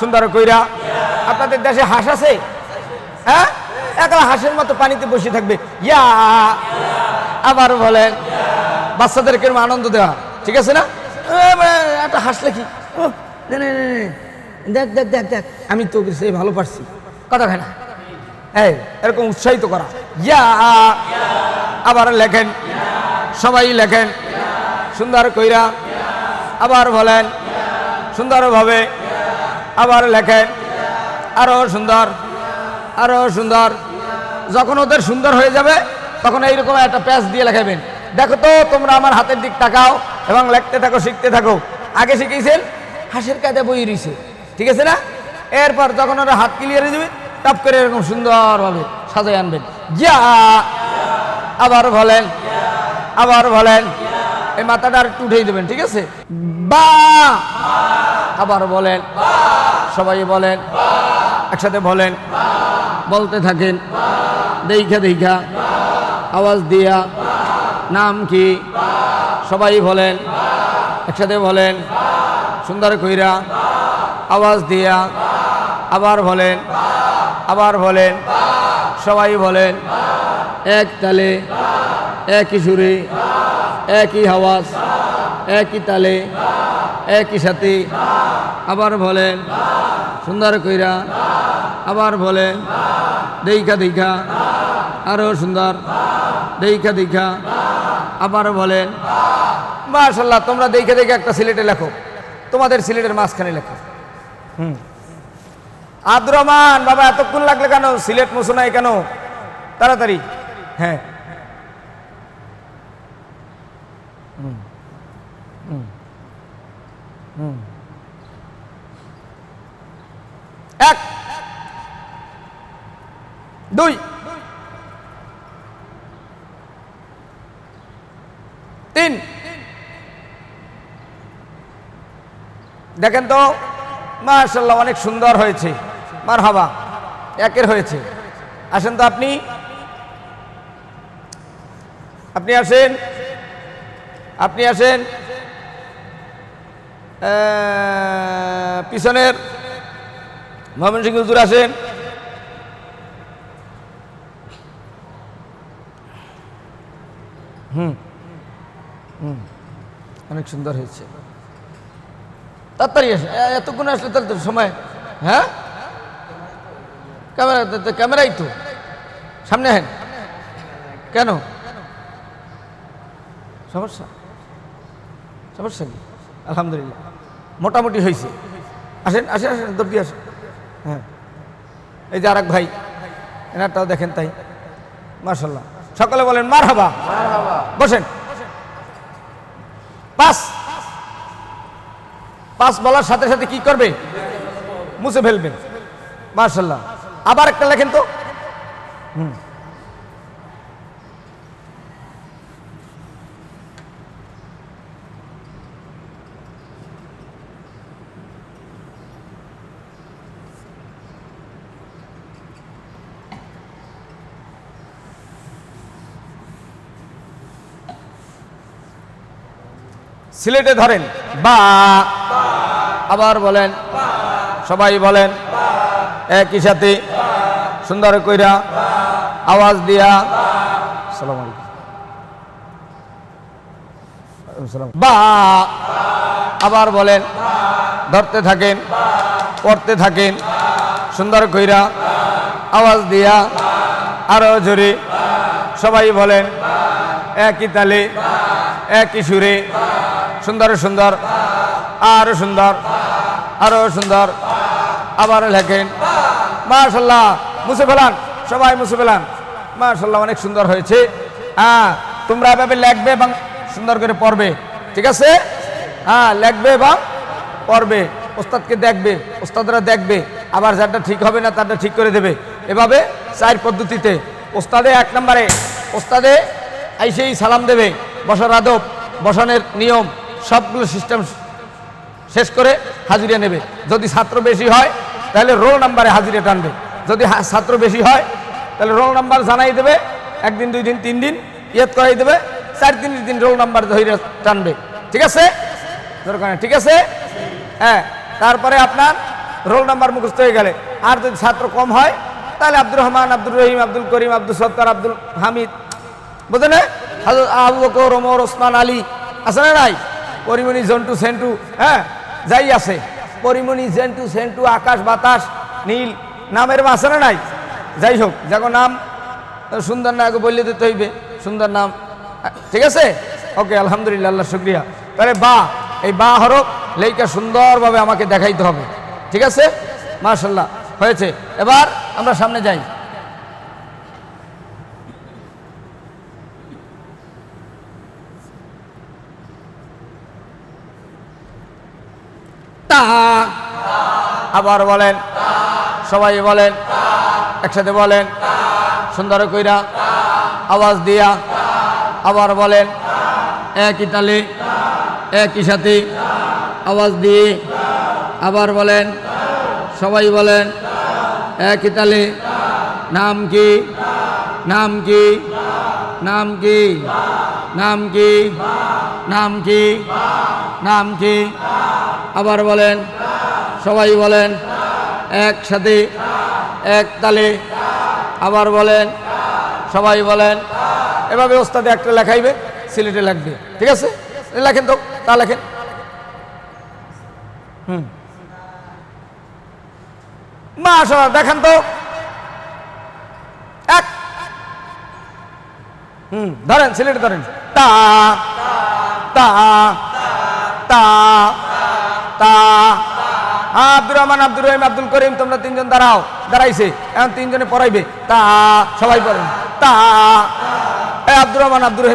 সুন্দর কইরা। আপনাদের দেশে হাঁস আছে? হ্যাঁ? একলা হাঁসের মতো পানিতে বসে থাকবে। ইয়া। আবার বলেন, বাচ্চাদেরকে এরকম আনন্দ দেওয়া, ঠিক আছে না? একটা হাসলে কি। দেখ দেখ দেখ দেখ। আমি তো সে ভালো পারছি। কথা হয় না? এই, এরকম উৎসাহিত করা। ইয়া। আবার লেখেন, সবাই লেখেন। সুন্দর কইরা। আবার বলেন, সুন্দরভাবে আবার লেখেন আরও সুন্দর আরও সুন্দর। যখন ওদের সুন্দর হয়ে যাবে, তখন এইরকম একটা প্যাচ দিয়ে লেখাবেন। দেখো তো, তোমরা আমার হাতের দিক তাকাও এবং লিখতে থাকো, শিখতে থাকো। আগে শিখেছেন? হাসির কায়দা বই রইছে ঠিক আছে না? এরপর যখন ওরা হাত ক্লিয়ার হয়ে টপ করে এরকম সুন্দরভাবে সাজায় আনবেন। যা! আবার বলেন আবার বলেন। এই মাথাটা আর একটু উঠেই দেবেন, ঠিক আছে? বা! আবার বলেন, সবাই বলেন, একসাথে বলেন, বলতে থাকেন দেখা দেখা আওয়াজ দিয়া, নাম কি? সবাই বলেন, একসাথে বলেন, সুন্দর কইরা, আওয়াজ দিয়া, আবার বলেন আবার বলেন, সবাই বলেন, এক তালে, একই সুরে, একই আওয়াজ, একই তালে, একই সাথে আবার বলেন সুন্দর কইরা, আবার বলেন দেখা দেখা, আরও সুন্দর, দেখা দেখা, আবার বলেন মাশাল্লাহ তোমরা দেখে দেখে একটা সিলেটে লেখো, তোমাদের সিলেটের মাঝখানে লেখো হুম আব্দুর রহমান বাবা, এতক্ষণ লাগলে কেন সিলেট মুছো নাই কেন তাড়াতাড়ি হ্যাঁ হুম। হুম। হুম। এক, দুই, তিন। দেখেন তো মাশাল্লাহ অনেক সুন্দর হয়েছে। মার হাবা একের হয়েছে। আসেন তো আপনি। আপনি আসেন। আপনি আসেন। পিছনের মোহাম্মদ সিং হুজুর আসেন। হুম হুম, অনেক সুন্দর হয়েছে। তাড়াতাড়ি আসে এতক্ষণ আসলে তাহলে তো সময় হ্যাঁ? ক্যামেরা ক্যামেরাই তো। সামনে হেন কেন? সমস্যা? সমস্যা কি? আলহামদুলিল্লাহ। মোটামুটি হয়েছে। আসেন আসেন আসেন দর্দি আসেন। হ্যাঁ। এই যে আর ভাই এনারটাও দেখেন তাই। মার্শাল্লাহ সকলে বলেন মার হাবা বসেন। পাস। পাস বলার সাথে সাথে কি করবে? মুছে ফেলবেন মার্শাল্লাহ আবার একটা লেখেন তো। হুম। সিলেটে ধরেন, বা আবার বলেন, সবাই বলেন, একই সাথে সুন্দর কইরা আওয়াজ দিয়া, সালাম বা আবার বলেন, ধরতে থাকেন, পড়তে থাকেন, সুন্দর কইরা আওয়াজ দিয়া, আরও জোরে সবাই বলেন, একই তালে, একই সুরে সুন্দর সুন্দর, আরও সুন্দর আরও সুন্দর। আবার লেখেন মাশাল্লাহ মুছে ফেলান, সবাই মুছে ফেলান। মাশাল্লাহ অনেক সুন্দর হয়েছে। হ্যাঁ তোমরা এভাবে লেখবে এবং সুন্দর করে পড়বে, ঠিক আছে? হ্যাঁ লেখবে এবং পড়বে। ওস্তাদকে দেখবে, ওস্তাদরা দেখবে, আবার যারটা ঠিক হবে না তারটা ঠিক করে দেবে। এভাবে চার পদ্ধতিতে। ওস্তাদে এক নম্বরে, ওস্তাদে আইসেই সালাম দেবে, বসার আদব, বসানের নিয়ম। সবগুলো সিস্টেম শেষ করে হাজিরা নেবে। যদি ছাত্র বেশি হয়, তাহলে রোল নাম্বারে হাজিরা টানবে। যদি ছাত্র বেশি হয়, তাহলে রোল নাম্বার জানাই দেবে। একদিন, দুই দিন, তিন দিন ইয়েত করাই দেবে। চার তিন দিন রোল নাম্বার ধরে টানবে। ঠিক আছে? দরকার ঠিক আছে? হ্যাঁ তারপরে আপনার রোল নাম্বার মুখস্থ হয়ে গেলে। আর যদি ছাত্র কম হয়, তাহলে আব্দুর রহমান, আব্দুর রহিম, আব্দুল করিম, আব্দুল সত্তার, আব্দুল হামিদ। বুঝলেন আবু বকর, ওমর, ওসমান, আলী। আছে না নাই? পরিমণি জন্টু সেন্টু হ্যাঁ যাই আছে। পরিমণি জেন্টু সেন্টু, আকাশ বাতাস, নীল, নামের মা আছে না নাই? যাই হোক যখন নাম সুন্দর না, আগে বললে দিতে হইবে, সুন্দর নাম। ঠিক আছে? ওকে, আলহামদুলিল্লাহ, আল্লাহ শুক্রিয়া। তাহলে বা, এই বা হরফ লেইকা সুন্দরভাবে আমাকে দেখাইতে হবে। ঠিক আছে? মাশাল্লাহ হয়েছে। এবার আমরা সামনে যাই। আবার বলেন, সবাই বলেন, একসাথে বলেন, সুন্দর কইরা আওয়াজ দিয়া আবার বলেন একই তালে একই সাথে আওয়াজ দিয়ে আবার বলেন, সবাই বলেন একই তালে নাম কি নাম কি নাম কি নাম কি নাম কি নাম কি। আবার বলেন। সবাই বলেন। একসাথে। এক তালে। আবার বলেন। সবাই বলেন। এভাবে ওস্তাদে একটা লেখাইবে, সিলেটে লাগবে। ঠিক আছে? লেখেন তো, তা লেখেন। হুম। মা মাশা দেখেন তো। এক। হুম, ধরেন, সিলেটে ধরেন। তা তা তা। তা আব্দুল করিম, তোমরা তিনজন দাঁড়াও। দাঁড়াইছে। এখন তিনজনে পড়াইবে। তা, সবাই তা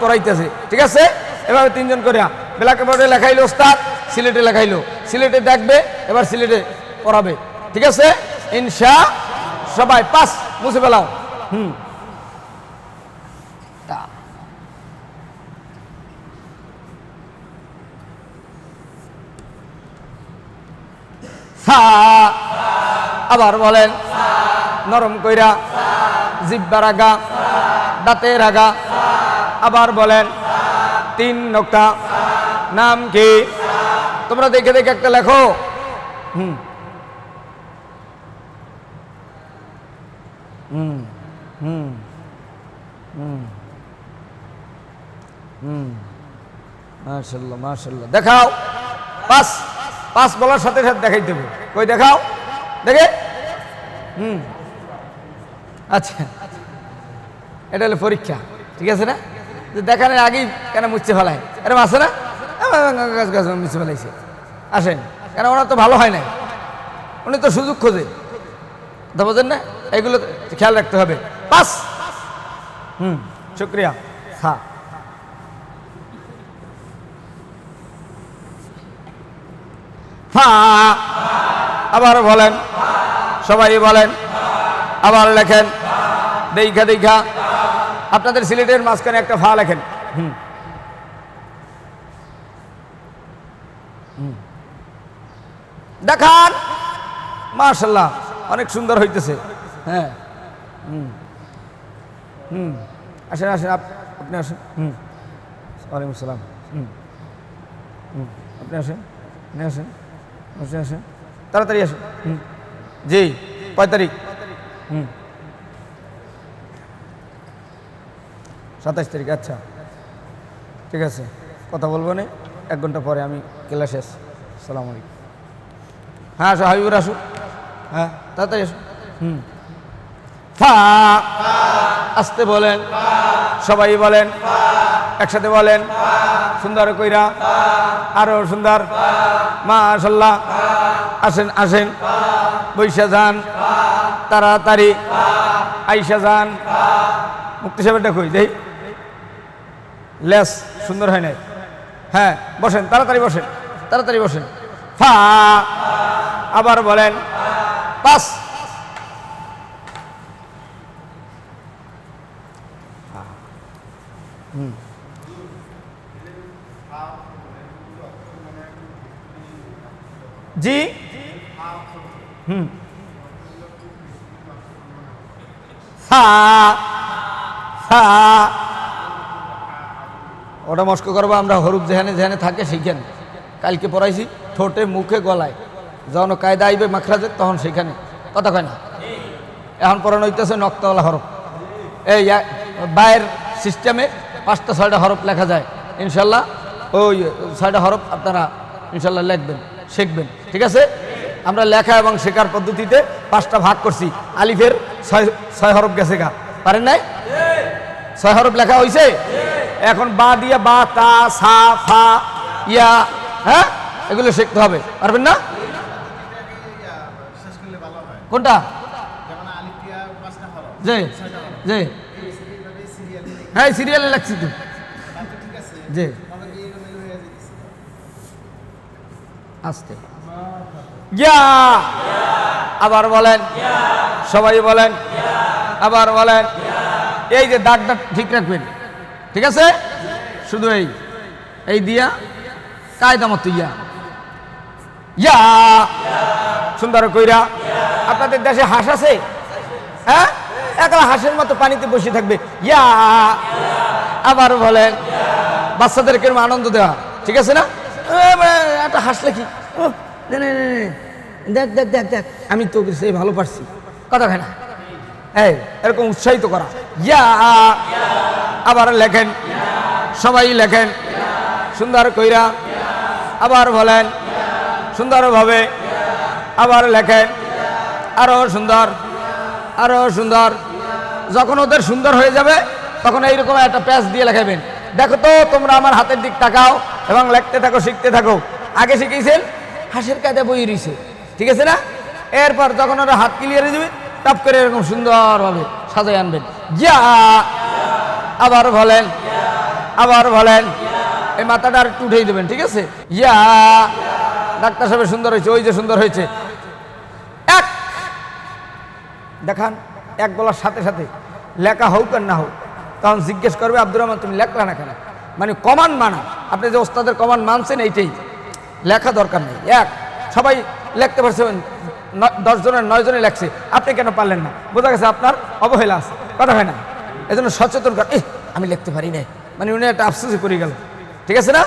পড়াইতেছে। ঠিক আছে? তিনজন ব্ল্যাক সিলেটে লেখাইলো। সিলেটে দেখবে, এবার সিলেটে পড়াবে। ঠিক আছে? ইনশা, সবাই, পাস, মুছে ফেলাও। হুম। আবার বলেন, নরম কইরা জিব্বার আগা দাঁতের আগা আবার বলেন, তিন নক্তা, নাম কি? তোমরা দেখে দেখে একটা লেখো। হুম। হুম হুম হুম মাশাল্লাহ মাশাল্লাহ। দেখাও। পাস পাস বলার সাথে সাথে দেখাই দেবো। কই দেখাও? দেখে? হুম। আচ্ছা। এটা হলো পরীক্ষা, ঠিক আছে না? যে দেখানোর আগেই কেন মুচ্ছে ফেলায়? এরকম আছে না? গাছ গাছ মুছে ফেলাইছে। আসেন। কেন ওনার তো ভালো হয় না উনি তো সুযোগ খোঁজে। তো বোঝেন না? এগুলো খেয়াল রাখতে হবে। পাস! হুম, শুক্রিয়া। হ্যাঁ। আবার বলেন, সবাই বলেন, আবার লেখেন, দেখা দেখা। আপনাদের সিলেটের মাঝখানে একটা ফা লেখেন। দেখান। মার্শাল্লাহ অনেক সুন্দর হইতেছে। হ্যাঁ। হুম। হুম। আসেন আসেন, আপ- আপনি আসেন। হুম। ওয়ালাইকুম আসসালাম। হুম। আপনি আসেন আসেন। আসেন আসেন। তাড়াতাড়ি আসেন। হুম। জি কয় তারিখ? হুম। সাতাশ তারিখ আচ্ছা। ঠিক আছে কথা বলব না। এক ঘণ্টা পরে আমি ক্লাস শেষ। সালাম আলাইকুম। হ্যাঁ আসো হাবিবুর আসো হ্যাঁ তাড়াতাড়ি আসো হুম। ফা। আসতে বলেন। সবাই বলেন। একসাথে বলেন। সুন্দর কইরা। আরও সুন্দর। মাশাল্লাহ আসেন আসেন। বৈশা যান। তাড়াতাড়ি। আইসা যান। মুক্তি সাহেবটা কই দেই। লেস, সুন্দর হয় নাই? হ্যাঁ বসেন, তাড়াতাড়ি বসেন তাড়াতাড়ি বসেন। ফা! আবার বলেন, পাস। জি। হুম। ওটা মস্ক করব, আমরা হরুপ যেখানে যেখানে থাকে, সেইখানে। কালকে পড়াইছি, ঠোঁটে, মুখে, গলায়। যখন কায়দা আইবে মাখরাজের, তখন সেখানে কথা কয় না? এখন পড়ানো হইতেছে নক্তওয়ালা হরফ এই বায়ের সিস্টেমে পাঁচটা, ছয়টা হরফ লেখা যায়। ইনশাল্লাহ, ওই ছয়টা হরফ আপনারা ইনশাল্লাহ লিখবেন। শিখবেন। ঠিক আছে? আমরা লেখা এবং শেখার পদ্ধতিতে পাঁচটা ভাগ করছি। আলিফের ছয় ছয় হরফ গেছে গা। পারেন নাই? ছয় হরফ লেখা হয়েছে এখন বা দিয়ে বা, তা, সা, ফা, ইয়া হ্যাঁ? এগুলো শিখতে হবে। পারবেন না? কোনটা? এইভাবে সিরিয়াল হ্যাঁ সিরিয়ালে লাগছি তো। আচ্ছা ঠিক আছে যে আমাকে এরকম হয়ে যেতেছে আসতে। ইয়া! আবার বলেন। সবাই বলেন। আবার বলেন। এই যে দাগটা ঠিক রাখবেন। ঠিক আছে? শুধু এই। এই দিয়া। কায়দা মতো ইয়া। ইয়া! সুন্দর কইরা। আপনাদের দেশে হাঁস আছে? হ্যাঁ? একলা হাঁসের মতো পানিতে বসে থাকবে। ইয়া! আবার বলেন। বাচ্চাদের কেরম আনন্দ দেওয়া। ঠিক আছে না? একটা হাসলে কি? ও। দেখ দেখ দেখ দেখ। আমি তো সেই ভালো পারছি। কথা হয় না। এই, এরকম উৎসাহিত করা। ইয়া। আবার লেখেন। সবাই লেখেন। সুন্দর কইরা। আবার বলেন। সুন্দরভাবে। আবার লেখেন। আরও সুন্দর। আরও সুন্দর। যখন ওদের সুন্দর হয়ে যাবে, তখন এইরকম একটা প্যাচ দিয়ে লেখাবেন। দেখো তো, তোমরা আমার হাতের দিক তাকাও এবং লিখতে থাকো, শিখতে থাকো। আগে শিখেছেন হাসির কায়দা বই রইছে। ঠিক আছে না? এরপর যখন ওরা হাত ক্লিয়ারে দেবে টপ করে এরকম সুন্দরভাবে সাজাই আনবেন। যা! আবার বলেন আবার বলেন, এই মাথাটা আর একটু উঠেই দেবেন, ঠিক আছে? ইয়া ডাক্তার সাহেব সুন্দর হয়েছে, ওই যে সুন্দর হয়েছে। এক! দেখান, এক বলার সাথে সাথে লেখা হোক আর না হোক, তখন জিজ্ঞেস করবে, আব্দুর রহমান, তুমি লেখলা না কেন? মানে কমান মানা। আপনি যে ওস্তাদের কমান মানছেন, এইটাই। লেখা দরকার নেই। এক, সবাই লিখতে পারছেন ন- দশ জনের, নয় জনে লেখছে। আপনি কেন পারলেন না? বোঝা গেছে আপনার অবহেলা আছে। কথা হয় না। এজন্য সচেতন কর। আমি লিখতে পারি নাই মানে উনি একটা আফসোসে করে গেল। ঠিক আছে না?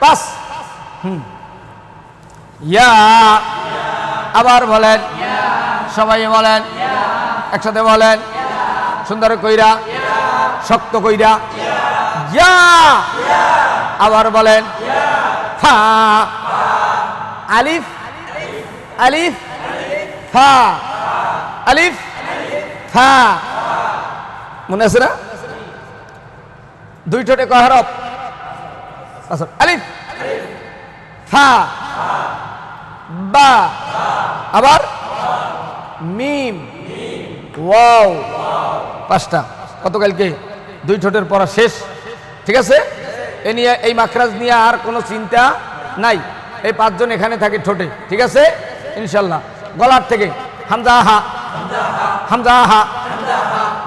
পাস। হুম। ইয়া। আবার বলেন। সবাই বলেন। একসাথে বলেন। সুন্দর কইরা। শক্ত কইরা। ইয়া। আবার বলেন। ফা আলিফ। আলিফ। ফা আলিফ। ফা মনে আছে না? দুই ঠোঁটে কয় হরফ? আচ্ছা আলিফ। ফা বা। আবার? মিম। ওয়াও। পাঁচটা। গতকালকে দুই ঠোঁটের পড়া শেষ। ঠিক আছে? এ নিয়ে, এই মাখরাজ নিয়ে আর কোনো চিন্তা নাই। এই পাঁচজন এখানে থাকে ঠোঁটে, ঠিক আছে? ইনশাল্লাহ। গলার থেকে হামজা হা হামজা হা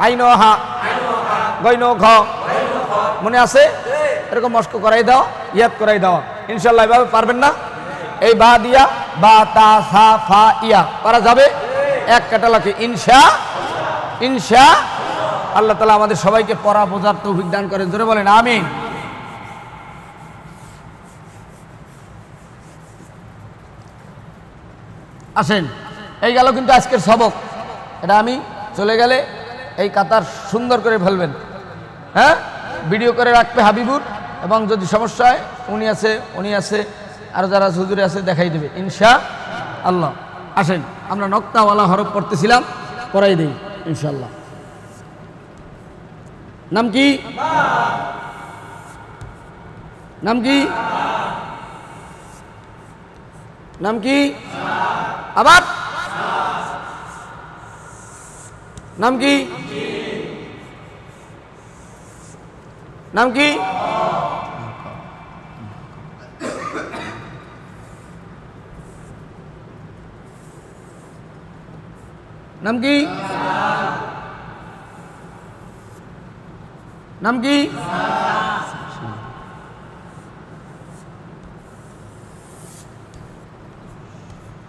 আইন হা গৈন ঘ মনে আছে? এরকম মস্ক করাই দাও, ইয়াদ করাই দাও। ইনশাল্লাহ এভাবে পারবেন না? এই বা দিয়া, বা তা, সা, ফা, ইয়া, পারা যাবে? এক কাটালাকে ইনশা ইনশা, আল্লাহ তালা আমাদের সবাইকে পড়া, বোঝার তৌফিক দান করেন। ধরে বলেন, আমিন। আসেন। এই গেল কিন্তু আজকের সবক। এটা আমি চলে গেলে এই কাতার সুন্দর করে ফেলবেন। হ্যাঁ? ভিডিও করে রাখবে হাবিবুর। এবং যদি সমস্যা হয়, উনি আছে উনি আছে, আর যারা হুজুরে আছে দেখাই দেবে। ইনশা আল্লাহ। আসেন, আমরা নক্তাওয়ালা হরফ পড়তেছিলাম, পড়াই দিই ইনশাল্লাহ নাম কি? নাম কি? নাম কি? আবার নাম কি? নাম কি? নাম কি? নাম কি?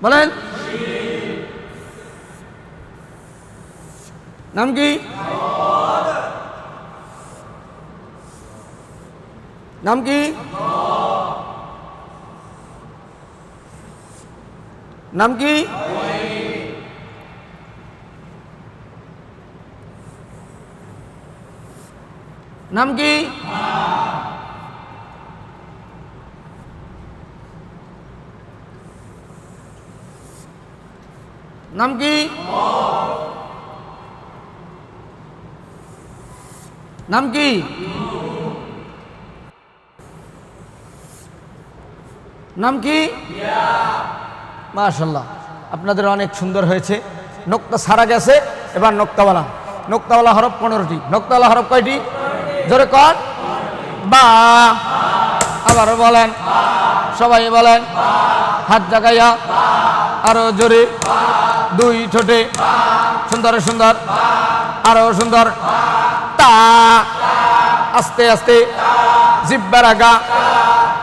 বলেন। নাম কি নাম কি নাম কি নাম কি নাম কি নাম কি? নাম কি? মাশাল্লাহ আপনাদের অনেক সুন্দর হয়েছে। নোক্তা সারা গেছে, এবার নোক্তাওয়ালা। নোক্তাওয়ালা হরফ পনেরোটি। নোক্তাওয়ালা হরফ কয়টি? জোরে কর। বা। আবার বলেন। সবাই বলেন। হাত জাগাইয়া। আরও জোরে। দুই ঠোঁটে। সুন্দর সুন্দর। আরও সুন্দর। আস্তে আস্তে জিব্বার আগা,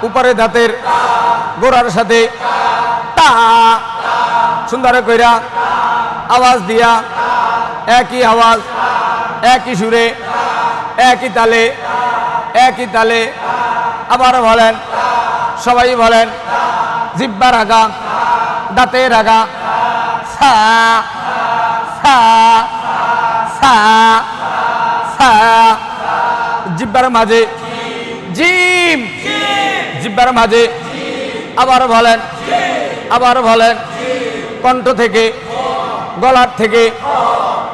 উপরে দাঁতের গোড়ার সাথে সুন্দর কইরা আওয়াজ দিয়া, একই আওয়াজ, একই সুরে, একই তালে একই তালে আবার বলেন, সবাই বলেন, জিব্বার আগা, দাঁতের আগা, সা সা সা জিব্বার মাঝে। জিম। জিব্বার মাঝে। আবার বলেন। আবার বলেন। কণ্ঠ থেকে। গলার থেকে।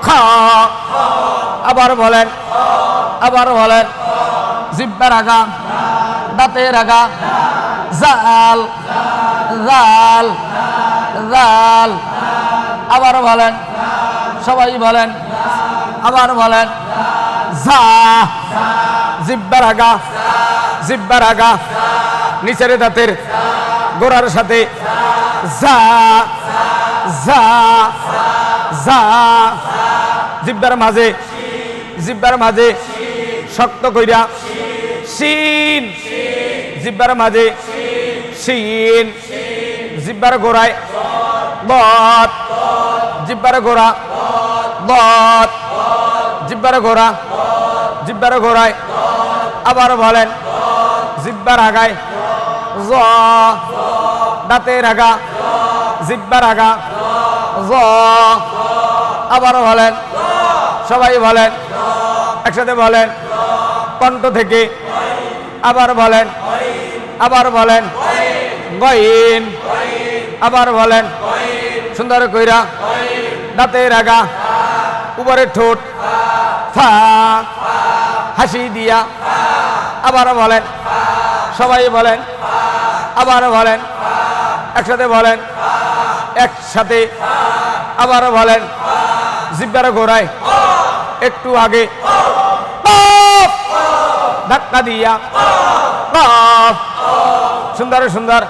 খা। আবার বলেন। আবার বলেন। জিব্বার আগা। দাঁতের আগা। জাল। জাল। জাল। আবার বলেন। সবাই বলেন। আবার বলেন। যা। জিব্বার আগা জিব্বার আগা, নিচের দাঁতের গোড়ার সাথে যা যা যা, জিব্বার মাঝে জিব্বার মাঝে শক্ত কইরা শিন, জিব্বার মাঝে শিন, জিব্বার গোড়ায় বত জিব্বার গোড়া বত জিব্বার গোড়া, জিব্বার গোড়ায় আবার বলেন জিব্বার আগায় জ দাঁতের আগা জিব্বার আগা জ, আবার বলেন, সবাই বলেন, একসাথে বলেন, কণ্ঠ থেকে আবার বলেন আবার বলেন, গইন, আবার বলেন, সুন্দর কইরা দাঁতের রাগা, উপরে ঠোঁট ফা, হাসি দিয়া আবার বলেন। সবাই বলেন। আবার বলেন। একসাথে বলেন। একসাথে আবার বলেন। জিব্বার ঘোরায় একটু আগে। ধাক্কা দিয়া। সুন্দর সুন্দর।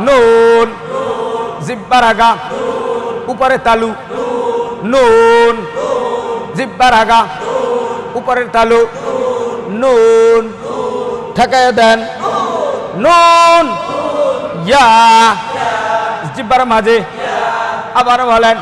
নুন। জিব্বার আগা। উপরে তালু। নুন। জিব্বার আগা। উপরের তালু। নুন ঠেকায় দেন নুন ইয়া জিব্বার মাঝে আবার বলেন